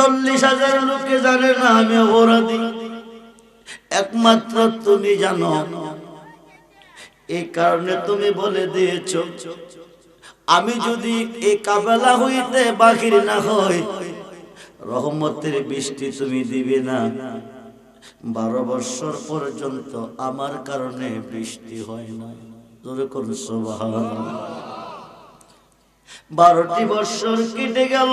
চল্লিশ হাজার লোকে জানে না আমি অপরাধী। একমাত্র তুমি জানো। এই কারণে তুমি বলে দিয়েছ, আমি যদি এই কাবেলা হইতে বাকির না হই, রহমতের বৃষ্টি তুমি দিবে না। বারো বৎসর পর্যন্ত আমার কারণে বৃষ্টি হয় না। বারোটি বৎসর কেটে গেল।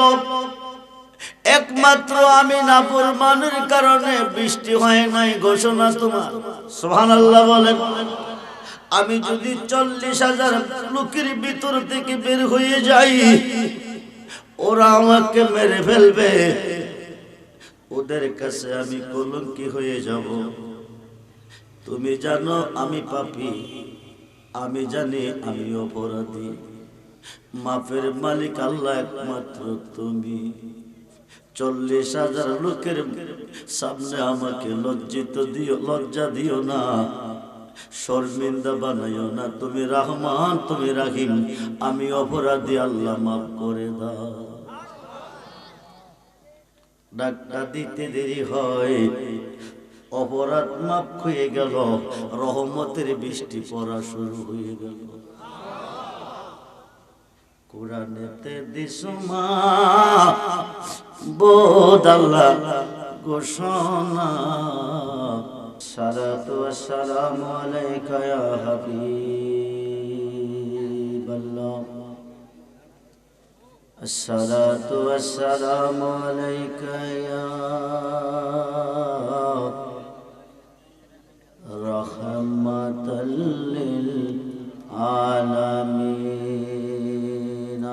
একমাত্র আমি নাফরমানের কারণে বৃষ্টি হয় নাই ঘোষণা তোমার। সোহান আল্লাহ বলেন, আমি যদি চল্লিশ হাজার লোকের ভিতর থেকে বের হয়ে যাই, ওরা আমাকে মেরে ফেলবে। ওদের কাছে আমি কলঙ্কি হয়ে যাব। তুমি জানো আমি পাপি, আমি জানি আমি অপরাধী। মাফের মালিক আল্লাহ একমাত্র তুমি। চল্লিশ হাজার লোকের সামনে আমাকে লজ্জিত দিও, লজ্জা দিও না। শর্মিন্দা বানাইও না, তুমি রহমান, তুমি রাহিম, আমি অপরাধী, আল্লাহ মাফ করে দাও। ডাক্তার দিতে দেরি হয়, অপরাধ মাফ হয়ে গেল, রহমতের বৃষ্টি পড়া শুরু হয়ে গেল। কোরআনেতে দিসমা বোধ আল্লাহ ঘোষণা সালাতু আসসালামু আলাইকা ইয়া হাবিবাল্লাহ الصلاة والسلام عليك يا رحمة للعالمين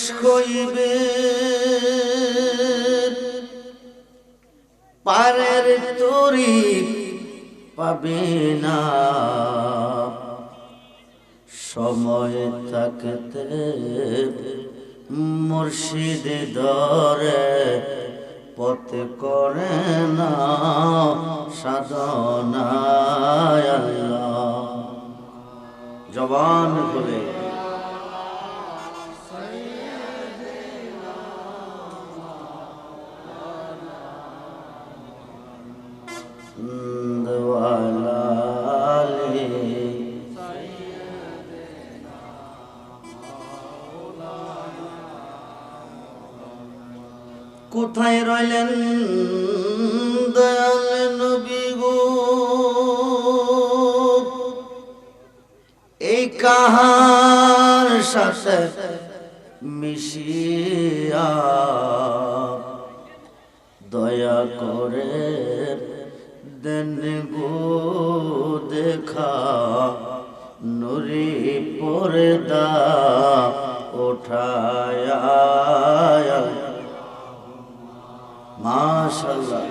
শেষ হইবে পারের তরি পাবে না। সময় থাকতে মুর্শিদ ধরে পথে করে না, সাধনায় জবান খুলে। দেখা নুরি পর্দা ওঠায়া মাশাল্লাহ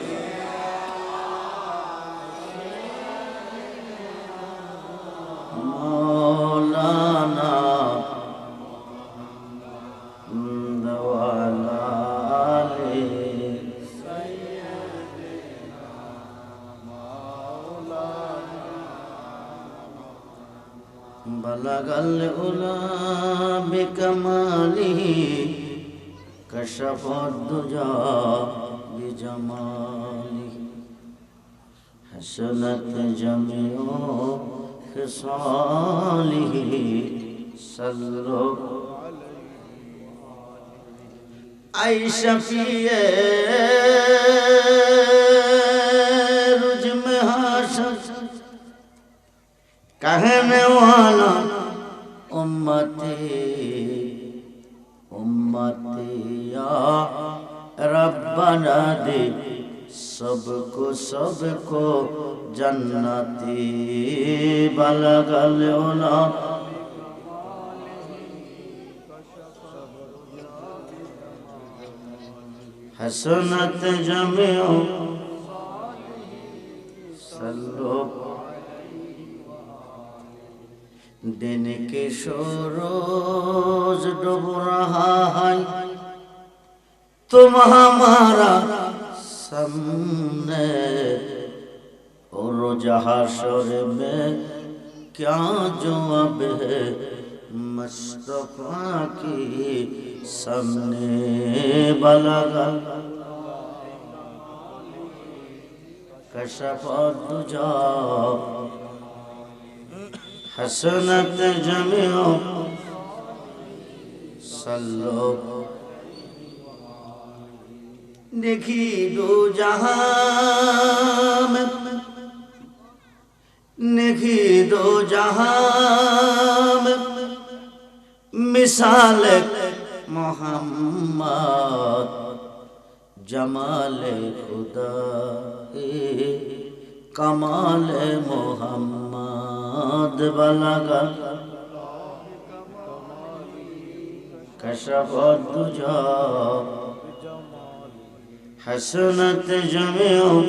الأولى بكماله كشف الدجى بجماله حسنت جميع خصاله صدر أي شفیع رجم حاشد کہنے والا बना दे। सबको सबको जन्नती बलगल ना हसनत जमियो, सल्लो। दिन के शोरोज डूब रहा है। तुम हमारा सामने और जहाशर में क्या जवाब है मुस्तफा की सामने बलगा कशफ दुजा हसनत जमियो सल्लो দেখি দু জাহান দেখি দু জাহান মিসাল মোহাম্মদ জমাল খুদা কমাল মোহাম্মদ বলাগা। কশব দুজা حسنت جميع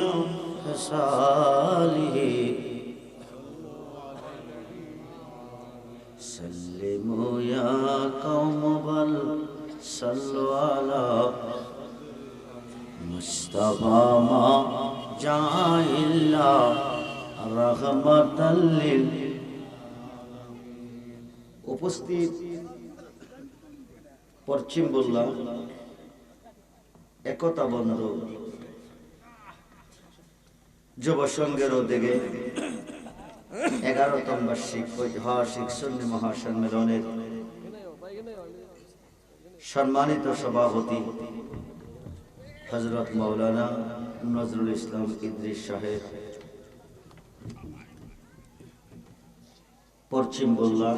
خصاله. سلموا يا قوم بل صلوا على مصطفى ما جاء إلا رغبة لل উপস্থিত পশ্চিম বললাম একতা বন্ধু। যুব সংঘের উদ্যোগে এগারোতম বার্ষিক ঐতিহাসিক সুন্নি মহাসম্মেলনের সম্মানিত সভাপতি হজরত মৌলানা নজরুল ইসলাম ইদ্রিস সাহেব, পশ্চিম বললাম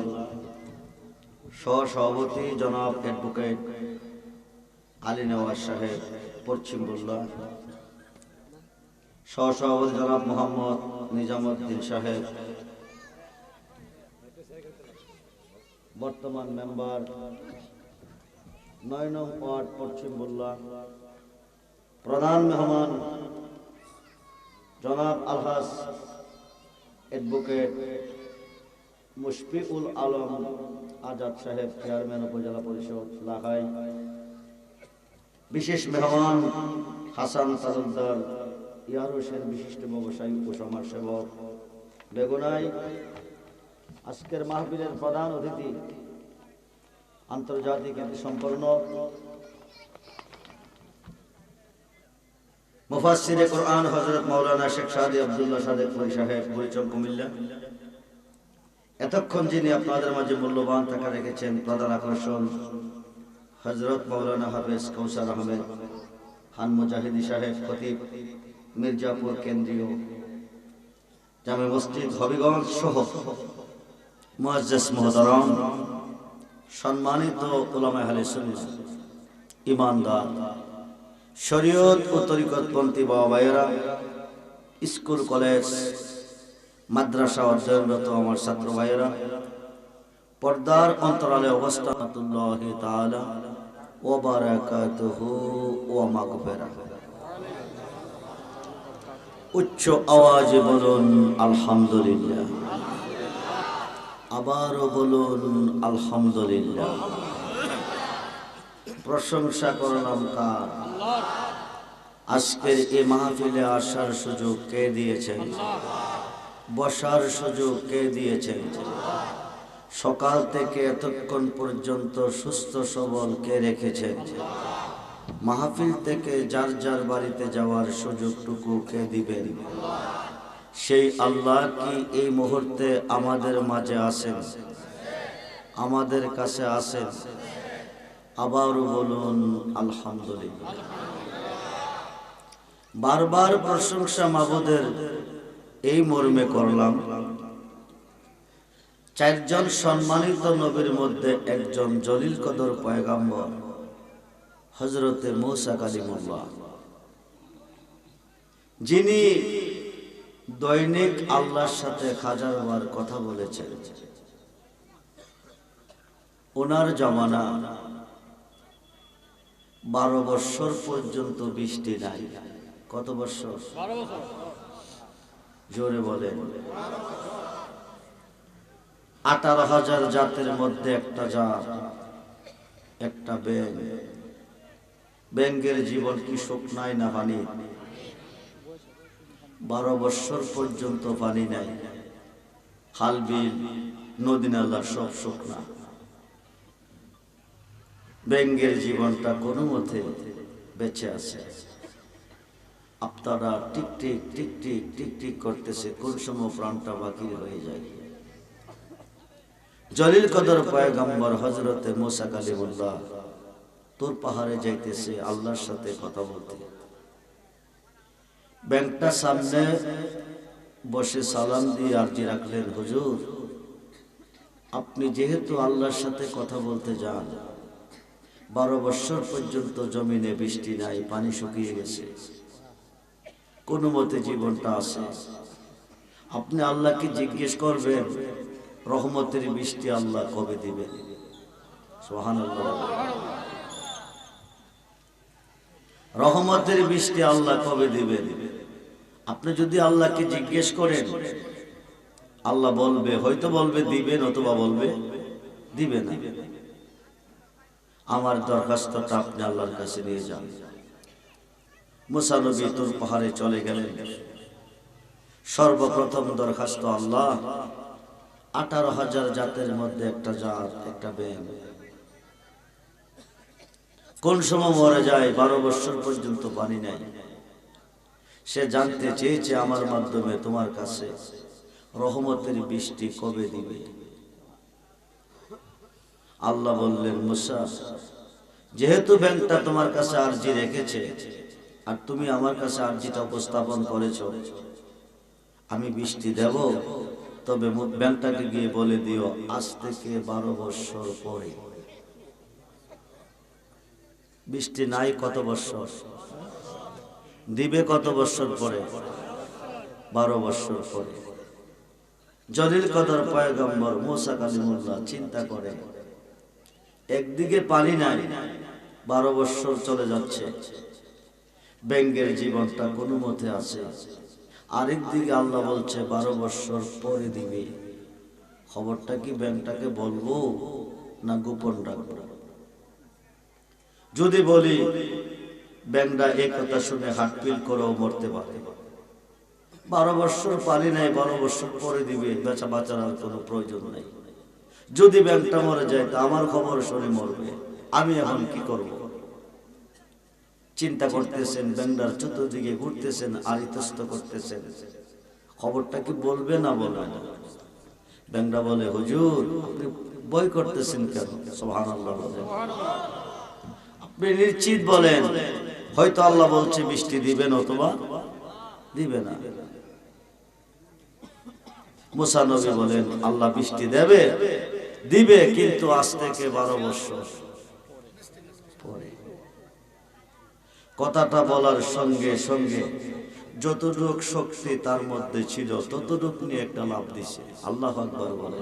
সহ সভাপতি জনাব অ্যাডভোকেট আলী নওয়াজ সাহেব পশ্চিম বললাম। সহসভাপতি জনাব মোহাম্মদ নিজামুদ্দিন সাহেব। বর্তমান মেম্বার নয় নং ওয়ার্ড পশ্চিম বললাম। প্রধান মেহমান জনাব আলহাস অ্যাডভোকেট মুশফিউল আলম আজাদ সাহেব, চেয়ারম্যান, উপজেলা পরিষদ লাখাই বিশেষ মেহমান হাসান তালুকদার ইয়ার হোসেন বিশিষ্ট ব্যবসায়ী ও সমাজসেবক বেগুনাই, আজকের মাহফিলের প্রধান অতিথি, আন্তর্জাতিক খ্যাতি সম্পন্ন মাওলানা শেখ এতক্ষণ যিনি আপনাদের মাঝে মূল্যবান টাকা রেখেছেন, প্রধান আকর্ষণ হজরত মৌলানা হাফেজ কৌসার আহমেদ, খান মুজাহিদি সাহেব খতিব, মির্জাপুর কেন্দ্রীয় জামে মসজিদ হবিগঞ্জ সহ মুআজ্জাজ মোহতারাম, সম্মানিত ওলামা আহলে সুন্নাহ ইমানদার শরীয়ত ও তরিকতপন্থী বাবা ভাইয়েরা, স্কুল, কলেজ, মাদ্রাসা অধ্যয়নরত আমার ছাত্র ভাইয়েরা, পর্দার অন্তরালে অবস্থাতুল্লাহ তাআলা উচ্চ আওয়াজে বলুন, আলহামদুলিল্লাহ। আবারও বলুন, আলহামদুলিল্লাহ। প্রশংসা করলাম তার আজকের এই মাহফিলে আসার সুযোগ কে দিয়েছেন? বসার সুযোগ কে দিয়েছেন? সকাল থেকে এতক্ষণ পর্যন্ত সুস্থ সবল কে রেখেছেন? মাহফিল থেকে যার যার বাড়িতে যাওয়ার সুযোগটুকু কে দিবেন? সেই আল্লাহ কি এই মুহূর্তে আমাদের মাঝে আসেন আমাদের কাছে আছেন? আবারও বলুন, আলহামদুলিল্লাহ। বারবার প্রশংসা মাবুদের এই মর্মে করলাম। চারজন সম্মানিত নবীর মধ্যে একজন জলিল কদর পয়গাম্বর হজরতে মৌসা কালিমুল্লাহ। যিনি দৈনিক আল্লাহর সাথে হাজার বার কথা বলেছেন। ওনার জমানা বারো বৎসর পর্যন্ত বৃষ্টি নাই। কত বৎসর জোরে বলেন। আঠারো হাজার জাতের মধ্যে একটা জাত, একটা ব্যাং ব্যাঙ্গের জীবন কি নাই না পানি? বারো বৎসর পর্যন্ত পানি নাই। খাল, বিল, নদী, নালা সব শুকনা ব্যাঙ্গের জীবনটা কোনো মতে বেঁচে আছে। আপনারা tick tick tick tick tick tick করতেছে, কোন সময় প্রাণটা বাকি হয়ে যায়। জলিল কদর পয়গম্বর হজরতে মোসা কালিমুল্লাহ, তোর পাহাড়ে যাইতেছে, আল্লাহর সাথে কথা বলতে। ব্যাংকটা সামনে বসে সালাম দিয়ে আর্জি রাখলেন, হুজুর, আপনি যেহেতু আল্লাহর সাথে কথা বলতে যান, বারো বছর পর্যন্ত জমিনে বৃষ্টি নাই, পানি শুকিয়ে গেছে। কোনো মতে জীবনটা আছে। আপনি আল্লাহকে জিজ্ঞেস করবেন রহমতের বৃষ্টি আল্লাহ কবে দিবে? রহমতের বৃষ্টি আল্লাহ কবে দিবে? আপনি যদি আল্লাহকে জিজ্ঞেস করেন, আল্লাহ বলবে, হয়তো বলবে দিবেন, অথবা বলবে দিবে না। আমার দরখাস্তটা আপনি আল্লাহর কাছে নিয়ে যান। মুসানবী তোর পাহাড়ে চলে গেলেন। সর্বপ্রথম দরখাস্ত আল্লাহ। আঠারো হাজার জাতের মধ্যে একটা জাত, একটা ব্যাং কোন সময় মরে যায়, বারো বছর পর্যন্ত পানি নাই। সে জানতে চেয়েছে আমার মাধ্যমে, তোমার কাছে রহমতের বৃষ্টি কবে দিবে? আল্লাহ বললেন, মুসা, যেহেতু ব্যাংকটা তোমার কাছে আর্জি রেখেছে, আর তুমি আমার কাছে আর্জিটা উপস্থাপন করেছ, আমি বৃষ্টি দেব তবে ব্যাংকটাকে গিয়ে বলে দিও, আজ থেকে বারো বছর পরে। বৃষ্টি নাই কত বছর দিবে কত বছর পরে? বারো বছর পরে। জলিল কদর পয়গম্বর মোসা কালিমুল্লাহ চিন্তা করে, একদিকে পানি নাই, বারো বৎসর চলে যাচ্ছে। ব্যাঙ্গের জীবনটা কোনো মতে আছে? আরেক দিকে আল্লাহ বলছে, বারো বছর পরে দিবে। খবরটা কি ব্যাংকটাকে বলব না গোপন রাখব? যদি বলি, ব্যাংকটা এই কথা শুনে হাটপিল করেও মরতে পারে। বারো বছর পারি নাই বারো বছর পরে দিবে, বেচা বাঁচার কোনো প্রয়োজন নাই। যদি ব্যাংকটা মরে যায়, তা আমার খবর শুনে মরবে। আমি এখন কি করব? চিন্তা করতেছেন ব্যাংকটার চতুর্দিকে ঘুরতেছেন আর ইতস্ত করতেছেন। খবরটা কি বলবে না বলবে? না বলে, হুজুর, আপনি বই করতেছেন কেন? সোহান আপনি নিশ্চিত বলেন, হয়তো আল্লাহ বলছে বৃষ্টি দিবেন অথবা দিবে না। মুসা নবী বলেন, আল্লাহ বৃষ্টি দেবে, দিবে কিন্তু আজ থেকে বারো বছর পরে কথাটা বলার সঙ্গে সঙ্গে যতটুক শক্তি তার মধ্যে ছিল, ততটুক নিয়ে একটা লাভ দিছে। আল্লাহ আকবর বলে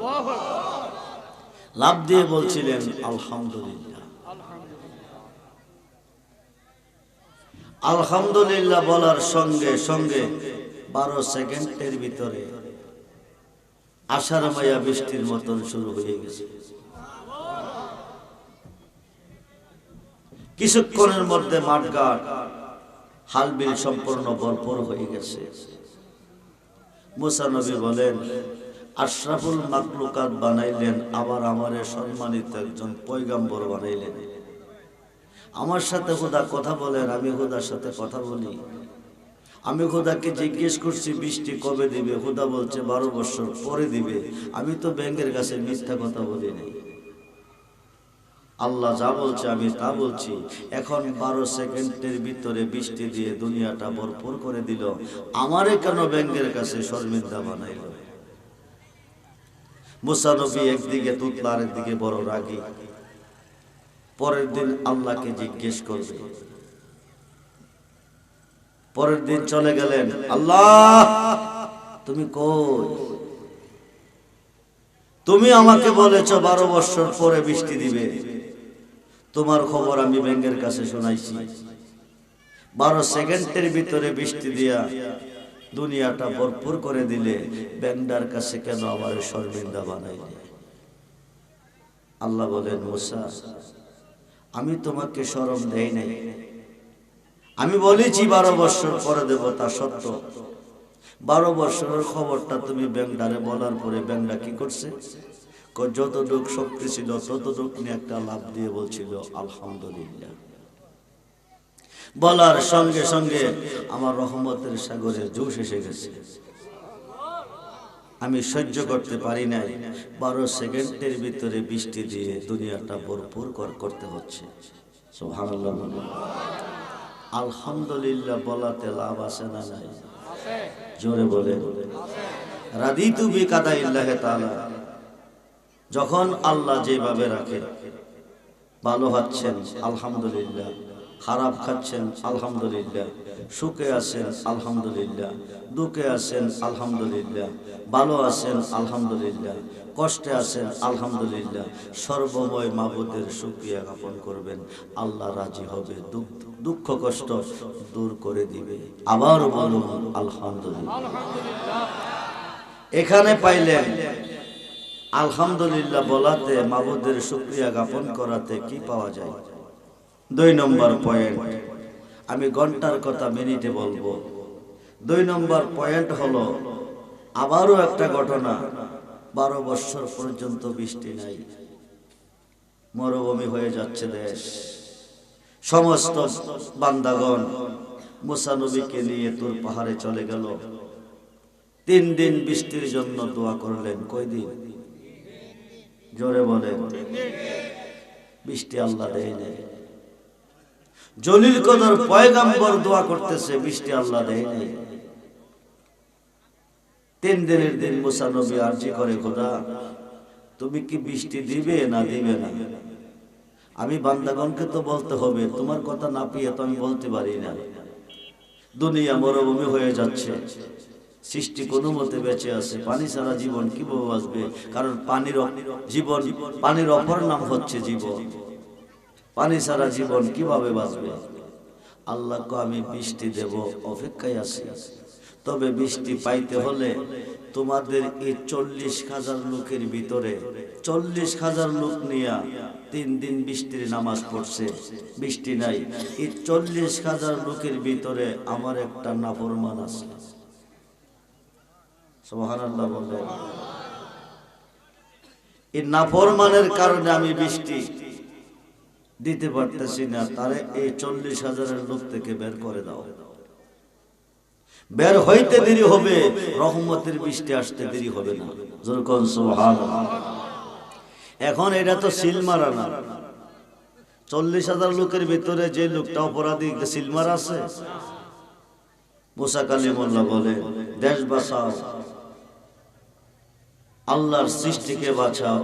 লাভ দিয়ে বলছিলেন, আলহামদুলিল্লাহ। আলহামদুলিল্লাহ বলার সঙ্গে সঙ্গে বারো সেকেন্ডের ভিতরে আষাঢ় মায়া বৃষ্টির মতন শুরু হয়ে গেছে। কিছুক্ষণের মধ্যে মাঠঘাট, হালবিল সম্পূর্ণ ভরপুর হয়ে গেছে। মুসানবী বলেন, আশরাফুল মাকলুকাত বানাইলেন, আবার আমারে সম্মানিত একজন পৈগাম্বর বানাইলেন। আমার সাথে খোদা কথা বলেন, আমি খোদার সাথে কথা বলি। আমি খোদাকে জিজ্ঞেস করছি, বৃষ্টি কবে দিবে? খোদা বলছে, বারো বছর পরে দিবে। আমি তো ব্যাংকের কাছে মিথ্যা কথা বলি নাই আল্লাহ যা বলছে আমি তা বলছি। এখন বারো সেকেন্ডের ভিতরে বৃষ্টি দিয়ে দুনিয়াটা ভরপুর করে দিল। আমারে কেন ব্যাংকের কাছে শর্মিন্দা বানাইল? মুসানবী একদিকে তুতলা একদিকে বড় রাগী। পরের দিন আল্লাহকে জিজ্ঞেস করবে। পরের দিন চলে গেলেন, আল্লাহ, তুমি কই? তুমি আমাকে বলেছ বারো বছর পরে বৃষ্টি দিবে। তোমার খবর আমি ব্যাংকের কাছে শোনাইছি। বারো সেকেন্ডের ভিতরে বৃষ্টি দিয়া দুনিয়াটা ভরপুর করে দিলে ব্যাংডার কাছে কেন আমার শর্মিন্দা বানাইলে? আল্লাহ বলেন, মুসা, আমি তোমাকে শরম দেই নাই। আমি বলেছি বারো বছর পরে দেব তা সত্য। বারো বছরের খবরটা তুমি ব্যাংডারে বলার পরে ব্যাংডা কি করছে? যতটুক শক্তি ছিল, ততটুক নিয়ে একটা লাভ দিয়ে বলছিল, আলহামদুলিল্লাহ। বলার সঙ্গে সঙ্গে আমার রহমতের সাগরে জোশ এসে গেছে। আমি সহ্য করতে পারি নাই। বারো সেকেন্ডের ভিতরে বৃষ্টি দিয়ে দুনিয়াটা ভরপুর কর- করতে হচ্ছে। আলহামদুলিল্লাহ বলাতে লাভ আছে না নাই? জোরে বলে। রাদিতু বি কাদা ইল্লাহে তাআলা। যখন আল্লাহ যেভাবে রাখে, ভালো হচ্ছেন আলহামদুলিল্লাহ। খারাপ খাচ্ছেন, আলহামদুলিল্লাহ। সুখে আছেন, আলহামদুলিল্লাহ। দুঃখে আছেন, আলহামদুলিল্লাহ। ভালো আছেন, আলহামদুলিল্লাহ। কষ্টে আছেন, আলহামদুলিল্লাহ। সর্বময় মাবুদের সুক্রিয়া জ্ঞাপন করবেন। আল্লাহ রাজি হবে দুঃখ, কষ্ট দূর করে দিবে। আবার বলুন, আলহামদুলিল্লাহ। এখানে পাইলেন আলহামদুলিল্লাহ বলাতে মাবুদের শুক্রিয়া জ্ঞাপন করাতে কি পাওয়া যায়? দুই নম্বর পয়েন্ট, আমি ঘণ্টার কথা মিনিটে বলব। দুই নম্বর পয়েন্ট হলো, আবারও একটা ঘটনা, বারো বছর পর্যন্ত বৃষ্টি নাই। মরুভূমি হয়ে যাচ্ছে দেশ। সমস্ত বান্দাগণ মুসানবীকে নিয়ে তোর পাহাড়ে চলে গেল। তিন দিন বৃষ্টির জন্য দোয়া করলেন। কয়দিন? জোরে বলে, বৃষ্টি আল্লাহ দেয় নাই। জলিল কদর পয়গাম্বর দোয়া করতেছে, বৃষ্টি আল্লাহ দেয় নাই। তিন দিনের দিন মুসা নবী আর্জি করে, খোদা, তুমি কি বৃষ্টি দিবে না দিবে না? আমি বান্দাগণকে তো বলতে হবে, তোমার কথা না পেয়ে তো আমি বলতে পারি না। দুনিয়া মরুভূমি হয়ে যাচ্ছে। সৃষ্টি কোনো মতে বেঁচে আছে। পানি ছাড়া জীবন কীভাবে বাঁচবে? কারণ পানির জীবন পানির অপর নাম হচ্ছে জীবন। পানি ছাড়া জীবন কীভাবে বাঁচবে? আল্লাহ আল্লাহকে আমি বৃষ্টি দেব, অপেক্ষায় আছি। তবে বৃষ্টি পাইতে হলে তোমাদের এই চল্লিশ হাজার লোকের ভিতরে চল্লিশ হাজার লোক নিয়ে তিন দিন বৃষ্টির নামাজ পড়ছে। বৃষ্টি নাই। এই চল্লিশ হাজার লোকের ভিতরে আমার একটা নাফরমান আছে। সুবহানাল্লাহ বলে এই নাফরমানের কারণে আমি বৃষ্টি দিতে পারতেছি না, তারে এই চল্লিশ হাজারের লোক থেকে বের করে দাও। বের হইতে দেরি হবে, রহমতের বৃষ্টি আসতে দেরি হবে না। যেরকম সুবহানাল্লাহ। এখন এটা তো সিল মারা না। চল্লিশ হাজার লোকের ভিতরে যে লোকটা অপরাধী সিলমার আছে? মুসা কালিমুল্লাহ বলে, দেশ বাঁচাও। আল্লাহর সৃষ্টিকে বাঁচাও।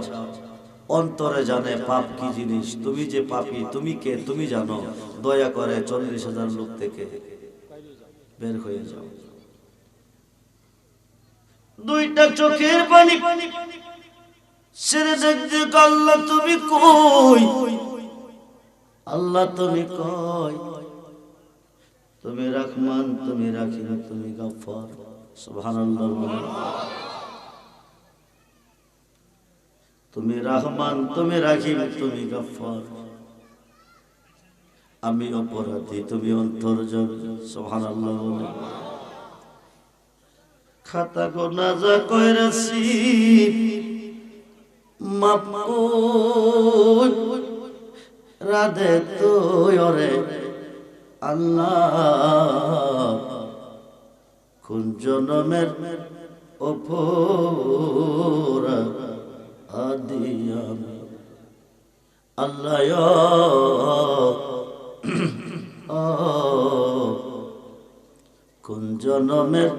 অন্তরে জানে পাপ কি জিনিস। তুমি যে পাপি, তুমি কে তুমি জানো। দয়া করে চল্লিশ হাজার লোক থেকে বের হয়ে যাও। দুইটা চোখের পানি। ছেড়ে দেখতে আল্লাহ, তুমি কই? আল্লাহ, তুমি কই? তুমি রহমান তুমি রাখিম, তুমি গফর সুবহানাল্লাহ বলে। তুমি রহমান, তুমি রাখিম তুমি গফর আমি অপরাধী, তুমি অন্তর্জন বলে। খাতা গোনা যা কইরাছি মাপ। রাধে তুই ওরে আল্লাহ কোন জনমের ওপর আদি আমি আল্লাহ কোন জনমের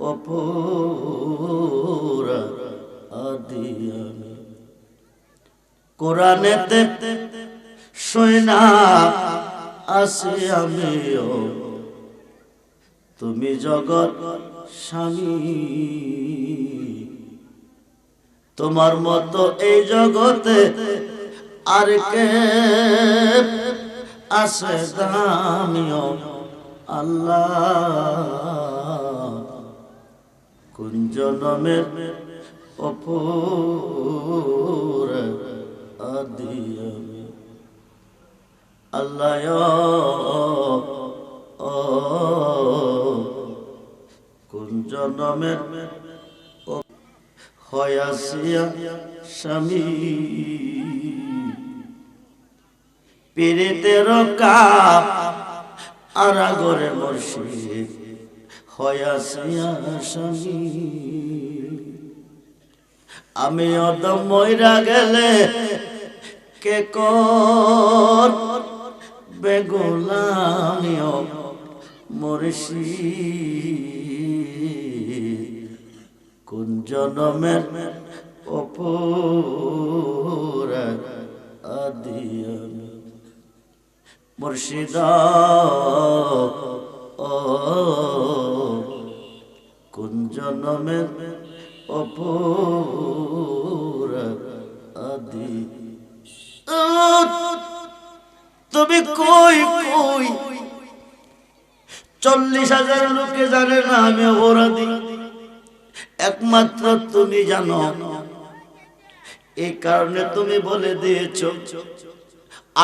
অপর আদি আমি কোরআনেতে সৈনা আসি আমিও। তুমি জগৎ স্বামী। তোমার মতো এই জগতে আর কে আছে দামিও আল্লাহ। কোন জনমের অপর আদি আল্লাহ কোন জনমের হয়াসিয়া স্বামী। পীড়িতের কাপ আর আগরে মর্শিদ হয়াসিয়া স্বামী। আমি অদম ময়রা গেলে কে কর? বেগুলামিও মরশি কোন জনমের অপর আদি আমি মুর্শিদা কোন জনমের অপর আদি তুমি কই কই? চল্লিশ হাজার লোকে জানে না আমি অপরাধী। একমাত্র তুমি জানো। এই কারণে তুমি বলে দিয়েছ,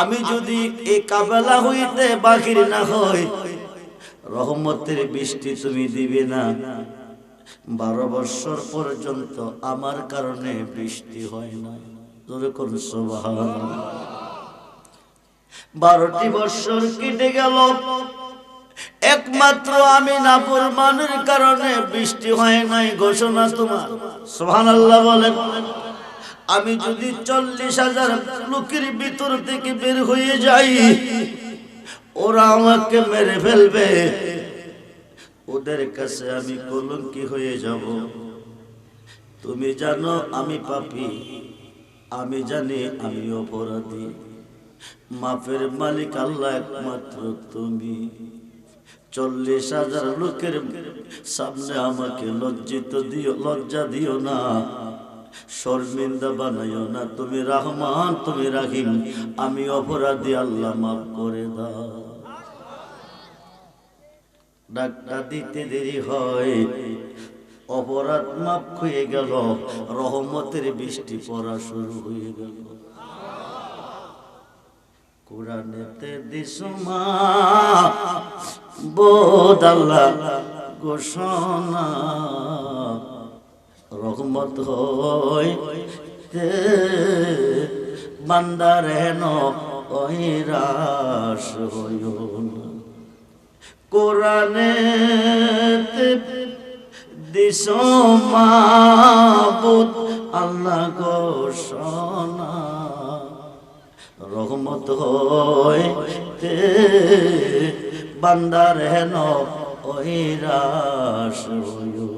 আমি যদি এই কাবেলা হইতে বাকির না হই, রহমতের বৃষ্টি তুমি দিবে না। বারো বৎসর পর্যন্ত আমার কারণে বৃষ্টি হয় না। জোরে কোন বারোটি বৎসর কেটে গেল। একমাত্র আমি নাপুর কারণে বৃষ্টি হয় নাই ঘোষণা তোমার। আমি যদি চল্লিশ হাজার লোকের ভিতর থেকে বের হয়ে যাই, ওরা আমাকে মেরে ফেলবে। ওদের কাছে আমি কলঙ্কি হয়ে যাব। তুমি জানো আমি পাপি। আমি জানি আমি অপরাধী। মাফের মালিক আল্লাহ একমাত্র তুমি। চল্লিশ হাজার লোকের সামনে আমাকে লজ্জিত দিও, লজ্জা দিও না। শর্মিন্দা বানাইও না, তুমি রহমান, তুমি রাহিম, আমি অপরাধী, আল্লাহ মাফ করে দাও। ডাক্তার দিতে দেরি হয়, অপরাধ মাপ হয়ে গেল, রহমতের বৃষ্টি পড়া শুরু হয়ে গেল। কোরআনেতে দিসমা বোধ আল্লাহ ঘোষণা। রহমত হয় বান্দার হেন ঐরাস হইও না। কোরআনে দিসমাবুদ আল্লাহ ঘোষণা। রহমত হয় তে বান্দার হেন ওই হইও।